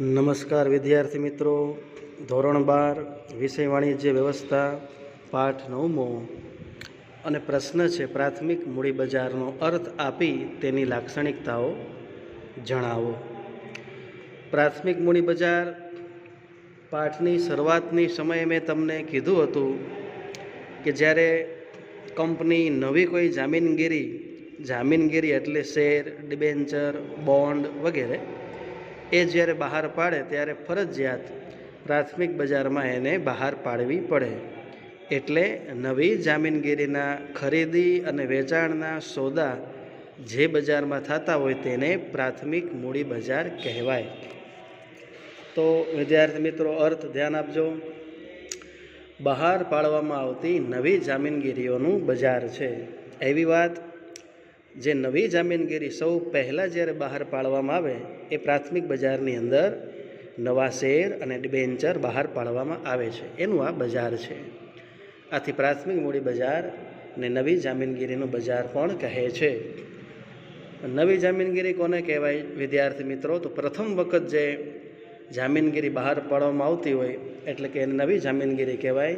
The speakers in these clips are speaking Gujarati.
નમસ્કાર વિદ્યાર્થી મિત્રો. ધોરણ બાર, વિષય વાણિજ્ય વ્યવસ્થા, પાઠ નવમો. અને પ્રશ્ન છે, પ્રાથમિક મૂડી બજારનો અર્થ આપી તેની લાક્ષણિકતાઓ જણાવો. પ્રાથમિક મૂડી બજાર પાઠની શરૂઆતની સમયે મેં તમને કીધું હતું કે જ્યારે કંપની નવી કોઈ જામીનગીરી જામીનગીરી એટલે શેર, ડિબેન્ચર, બોન્ડ વગેરે એ જ્યારે બહાર પાડે ત્યારે ફરજિયાત પ્રાથમિક બજારમાં એને બહાર પાડવી પડે. એટલે નવી જામીનગીરીના ખરીદી અને વેચાણના સોદા જે બજારમાં થતા હોય તેને પ્રાથમિક મૂડી બજાર કહેવાય. તો વિદ્યાર્થી મિત્રો, અર્થ ધ્યાન આપજો. બહાર પાડવામાં આવતી નવી જામીનગીરીઓનું બજાર છે. એવી વાત જે નવી જામીનગીરી સૌ પહેલાં જ્યારે બહાર પાડવામાં આવે, એ પ્રાથમિક બજારની અંદર નવા શેર અને ડિબેન્ચર બહાર પાડવામાં આવે છે. એનું આ બજાર છે. આથી પ્રાથમિક મૂડી બજાર ને નવી જામીનગીરીનું બજાર પણ કહે છે? નવી જામીનગીરી કોને કહેવાય? વિદ્યાર્થી મિત્રો, તો પ્રથમ વખત જે જામીનગીરી બહાર પાડવામાં આવતી હોય, એટલે કે નવી જામીનગીરી કહેવાય.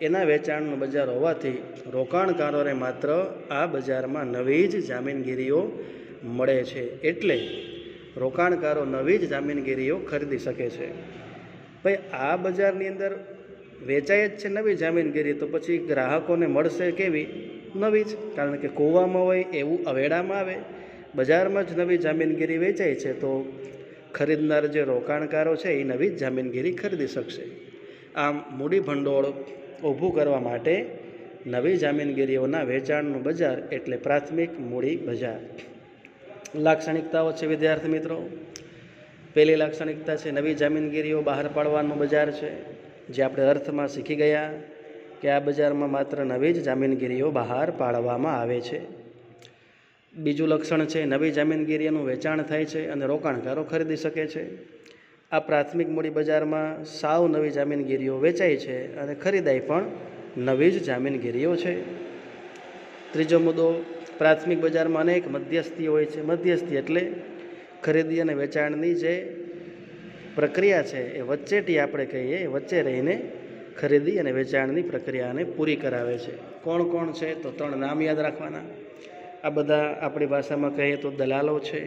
એના વેચાણનું બજાર હોવાથી રોકાણકારોને માત્ર આ બજારમાં નવી જ જામીનગીરીઓ મળે છે એટલે રોકાણકારો નવી જ જામીનગીરીઓ ખરીદી શકે છે. ભાઈ, આ બજારની અંદર વેચાય જ છે નવી જામીનગીરી, તો પછી ગ્રાહકોને મળશે કેવી? નવી જ, કારણ કે કૂવામાં હોય એવું અવેડામાં આવે. બજારમાં જ નવી જામીનગીરી વેચાય છે, તો ખરીદનાર જે રોકાણકારો છે એ નવી જ જામીનગીરી ખરીદી શકશે. આમ મૂડી ભંડોળ ઊભું કરવા માટે નવી જામીનગીરીઓના વેચાણનું બજાર એટલે પ્રાથમિક મૂડી બજાર. લાક્ષણિકતાઓ છે વિદ્યાર્થી મિત્રો. પહેલી લાક્ષણિકતા છે નવી જામીનગીરીઓ બહાર પાડવાનું બજાર છે. જે આપણે અર્થમાં શીખી ગયા કે આ બજારમાં માત્ર નવી જ જામીનગીરીઓ બહાર પાડવામાં આવે છે. બીજું લક્ષણ છે નવી જામીનગીરીનું વેચાણ થાય છે અને રોકાણકારો ખરીદી શકે છે. આ પ્રાથમિક મૂડી બજારમાં સાવ નવી જામીનગીરીઓ વેચાય છે અને ખરીદાય પણ નવી જ જામીનગીરીઓ છે. ત્રીજો મુદ્દો, પ્રાથમિક બજારમાં અનેક મધ્યસ્થી હોય છે. મધ્યસ્થી એટલે ખરીદી અને વેચાણની જે પ્રક્રિયા છે એ વચ્ચેથી આપણે કહીએ વચ્ચે રહીને ખરીદી અને વેચાણની પ્રક્રિયાને પૂરી કરાવે છે. કોણ કોણ છે તો ત્રણ નામ યાદ રાખવાના. આ બધા આપણી ભાષામાં કહીએ તો દલાલો છે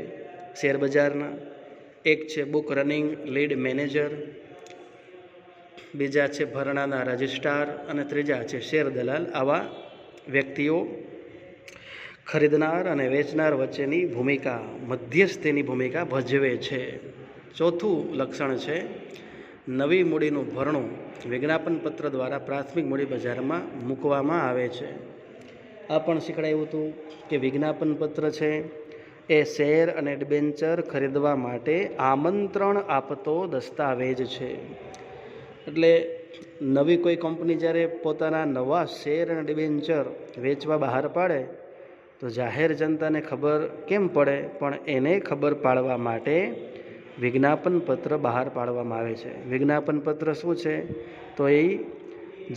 શેર બજારના એક છે બુક રનિંગ લીડ મેનેજર બીજા છે ભરણાના રજિસ્ટ્રાર અને ત્રીજા છે શેર દલાલ. આવા વ્યક્તિઓ ખરીદનાર અને વેચનાર વચ્ચેની ભૂમિકા, મધ્યસ્થીની ભૂમિકા ભજવે છે. ચોથું લક્ષણ છે નવી મૂડીનું ભરણું વિજ્ઞાપન પત્ર દ્વારા પ્રાથમિક મૂડી બજારમાં મૂકવામાં આવે છે. આ પણ શીખડાયું હતું કે વિજ્ઞાપન પત્ર છે એ શેર અને ડિબેન્ચર ખરીદવા માટે આમંત્રણ આપતો દસ્તાવેજ છે. એટલે નવી કોઈ કંપની જ્યારે પોતાના નવા શેર અને ડિબેન્ચર વેચવા બહાર પાડે, તો જાહેર જનતાને ખબર કેમ પડે? પણ એને ખબર પાડવા માટે વિજ્ઞાપન પત્ર બહાર પાડવામાં આવે છે. વિજ્ઞાપન પત્ર શું છે? તો એ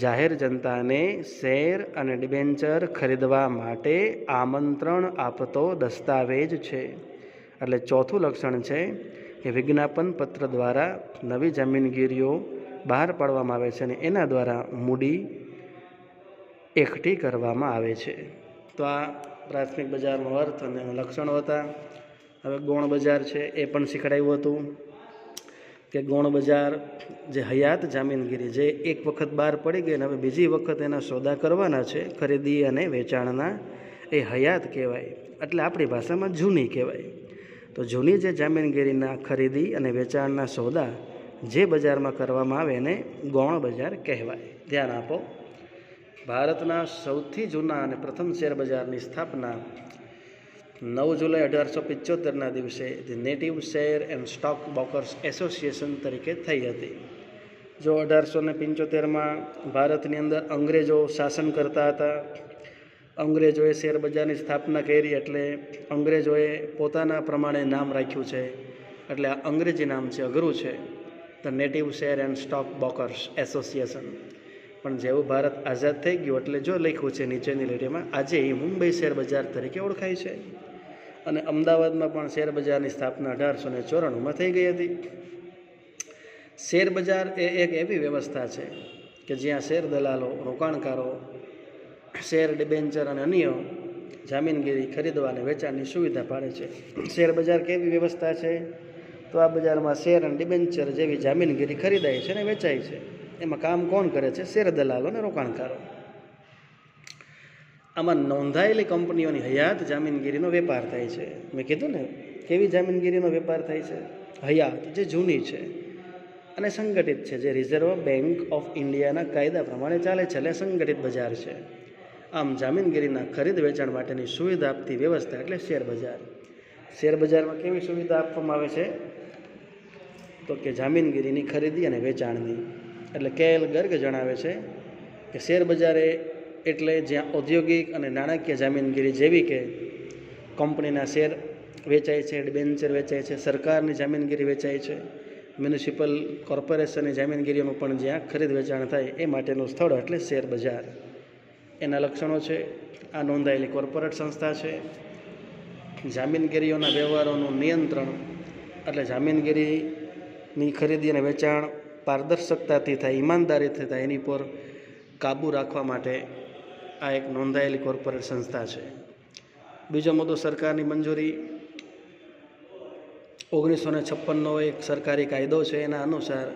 જાહેર જનતાને શેર અને ડિબેન્ચર ખરીદવા માટે આમંત્રણ આપતો દસ્તાવેજ છે. એટલે ચોથું લક્ષણ છે કે વિજ્ઞાપન પત્ર દ્વારા નવી જમીનગીરીઓ બહાર પાડવામાં આવે છે અને એના દ્વારા મૂડી એકઠી કરવામાં આવે છે. તો આ પ્રાથમિક બજારનો અર્થ અને લક્ષણો હતા. હવે ગૌણ બજાર છે, એ પણ શીખડાયું હતું. કે ગૌણ બજાર જે હયાત જામીનગીરી જે એક વખત બહાર પડી ગઈ અને હવે બીજી વખત એના સોદા કરવાના છે, ખરીદી અને વેચાણના, એ હયાત કહેવાય. એટલે આપણી ભાષામાં જૂની કહેવાય. તો જૂની જે જામીનગીરીના ખરીદી અને વેચાણના સોદા જે બજારમાં કરવામાં આવે એને ગૌણ બજાર કહેવાય. ધ્યાન આપો. ભારતના સૌથી જૂના અને પ્રથમ શેર બજારની સ્થાપના નવ જુલાઈ અઢારસો પિચોતેરના દિવસે the native share and stock brokers association તરીકે થઈ હતી. જો અઢારસો ને પંચોતેરમાં ભારતની અંદર અંગ્રેજો શાસન કરતા હતા, અંગ્રેજોએ શેર બજારની સ્થાપના કરી એટલે અંગ્રેજોએ પોતાના પ્રમાણે નામ રાખ્યું છે, એટલે આ અંગ્રેજી નામ છે અઘરું છે, the native share and stock brokers association. પણ જેવું ભારત આઝાદ થઈ ગયું એટલે જો લખ્યું છે નીચેની લીટીમાં, આજે એ મુંબઈ શેર બજાર તરીકે ઓળખાય છે. અને અમદાવાદમાં પણ શેર બજારની સ્થાપના અઢારસો ને ચોરાણુંમાં થઈ ગઈ હતી. શેર બજાર એ એક એવી વ્યવસ્થા છે કે જ્યાં શેર દલાલો, રોકાણકારો, શેર ડિબેન્ચર અને અન્ય જામીનગીરી ખરીદવા અને વેચાણની સુવિધા પાડે છે. શેર બજાર કેવી વ્યવસ્થા છે? તો આ બજારમાં શેર અને ડિબેન્ચર જેવી જામીનગીરી ખરીદાય છે અને વેચાય છે. એમાં કામ કોણ કરે છે? શેર દલાલો અને રોકાણકારો. આમાં નોંધાયેલી કંપનીઓની હયાત જામીનગીરીનો વેપાર થાય છે. મેં કીધું ને, કેવી જામીનગીરીનો વેપાર થાય છે? હયાત જે જૂની છે અને સંગઠિત છે, જે રિઝર્વ બેંક ઓફ ઇન્ડિયાના કાયદા પ્રમાણે ચાલે છે, એટલે સંગઠિત બજાર છે. આમ જામીનગીરીના ખરીદ વેચાણ માટેની સુવિધા આપતી વ્યવસ્થા એટલે શેર બજાર. શેર બજારમાં કેવી સુવિધા આપવામાં આવે છે? તો કે જામીનગીરીની ખરીદી અને વેચાણની. એટલે કે એલ ગર્ગ જણાવે છે કે શેર બજારે એટલે જ્યાં ઔદ્યોગિક અને નાણાકીય જામીનગીરી જેવી કે કંપનીના શેર વેચાય છે ડિબેન્ચર વેચાય છે, સરકારની જામીનગીરી વેચાય છે, મ્યુનિસિપલ કોર્પોરેશનની જામીનગીરીઓનું પણ જ્યાં ખરીદ વેચાણ થાય એ માટેનું સ્થળ એટલે શેર બજાર. એના લક્ષણો છે, આ નોંધાયેલી કોર્પોરેટ સંસ્થા છે, જામીનગીરીઓના વ્યવહારોનું નિયંત્રણ એટલે જામીનગીરીની ખરીદી અને વેચાણ પારદર્શકતાથી થાય, ઈમાનદારીથી થાય, એની પર કાબૂ રાખવા માટે આ એક નોંધાયેલી કોર્પોરેટ સંસ્થા છે. બીજો મુદ્દો સરકારની મંજૂરી. ઓગણીસો ને છપ્પનનો એક સરકારી કાયદો છે, એના અનુસાર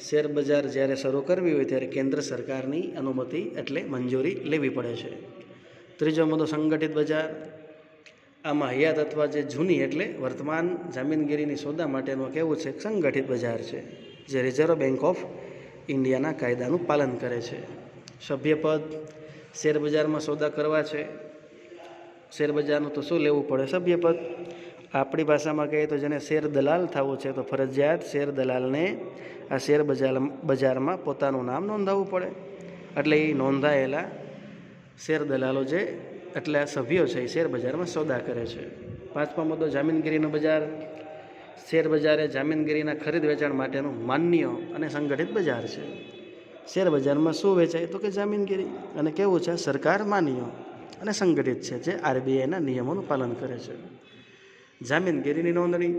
શેર બજાર જ્યારે શરૂ કરવી હોય ત્યારે કેન્દ્ર સરકારની અનુમતિ એટલે મંજૂરી લેવી પડે છે. ત્રીજો મુદ્દો સંગઠિત બજાર. આમાં હયાત અથવા જે જૂની એટલે વર્તમાન જામીનગીરીની સોદા માટેનું કેવું છે, સંગઠિત બજાર છે, જે રિઝર્વ બેંક ઓફ ઇન્ડિયાના કાયદાનું પાલન કરે છે. સભ્યપદ શેર બજારમાં સોદા કરવા છે. શેર બજારનું તો શું લેવું પડે સભ્યપદ આપણી ભાષામાં કહીએ તો જેને શેર દલાલ થવું છે તો ફરજિયાત શેર દલાલને આ શેર બજાર બજારમાં પોતાનું નામ નોંધાવવું પડે. એટલે એ નોંધાયેલા શેર દલાલો જે એટલે આ સભ્યો છે એ શેર બજારમાં સોદા કરે છે. પાંચમો મુદ્દો, જામીનગીરીનું બજાર. શેર બજાર જામીનગીરીના ખરીદ વેચાણ માટેનું માન્ય અને સંગઠિત બજાર છે. શેર બજારમાં શું વેચાય તો કે જામીનગીરી. અને કેવું છે, સરકાર માન્ય અને સંગઠિત છે જે આરબીઆઈના નિયમોનું પાલન કરે છે. જામીનગીરીની નોંધણી.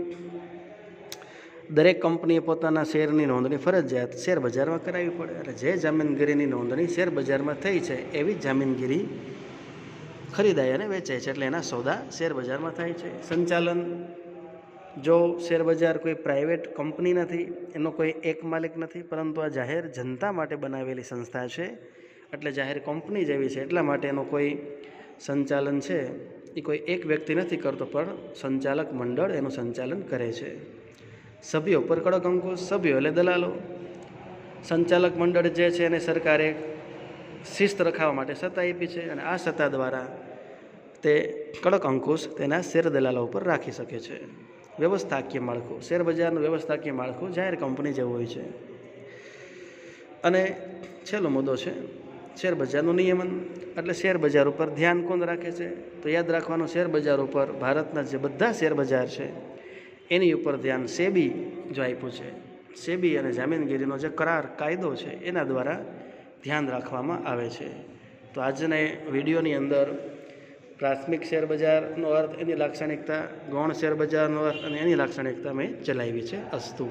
દરેક કંપનીએ પોતાના શેરની નોંધણી ફરજિયાત શેર બજારમાં કરાવવી પડે. એટલે જે જામીનગીરીની નોંધણી શેર બજારમાં થઈ છે, એવી જામીનગીરી ખરીદાય અને વેચાય છે. એટલે એના સોદા શેર બજારમાં થાય છે. સંચાલન. જો શેર બજાર કોઈ પ્રાઇવેટ કંપની નથી, એનો કોઈ એક માલિક નથી, પરંતુ આ જાહેર જનતા માટે બનાવેલી સંસ્થા છે, એટલે જાહેર કંપની જેવી છે. એટલા માટે એનો કોઈ સંચાલન છે, એ કોઈ એક વ્યક્તિ નથી કરતો, પણ સંચાલક મંડળ એનું સંચાલન કરે છે. સભ્યો પર કડક અંકુશ, સભ્યો એટલે દલાલો. સંચાલક મંડળ જે છે, એને સરકારે શિસ્ત રખાવા માટે સત્તા આપી છે અને આ સત્તા દ્વારા તે કડક અંકુશ તેના શેર દલાલો ઉપર રાખી શકે છે. વ્યવસ્થાકીય માળખું? શેર બજારનું વ્યવસ્થાકીય માળખું? જાહેર કંપની જેવું હોય છે. અને છેલ્લો મુદ્દો છે, શેર બજારનું નિયમન. એટલે શેર બજાર ઉપર ધ્યાન કોણ રાખે છે? તો યાદ રાખવાનું, શેર બજાર ઉપર ભારતના જે બધા શેર બજાર છે, એની ઉપર ધ્યાન સેબી જો આપ્યું છે. સેબી અને જામીનગીરીનો જે કરાર કાયદો છે, એના દ્વારા ધ્યાન રાખવામાં આવે છે. તો આજના વિડીયોની અંદર પ્રાથમિક શેરબજારનો અર્થ એની લાક્ષણિકતા, ગૌણ શેરબજારનો અર્થ અને એની લાક્ષણિકતા મેં ચલાવી છે અસ્તુ.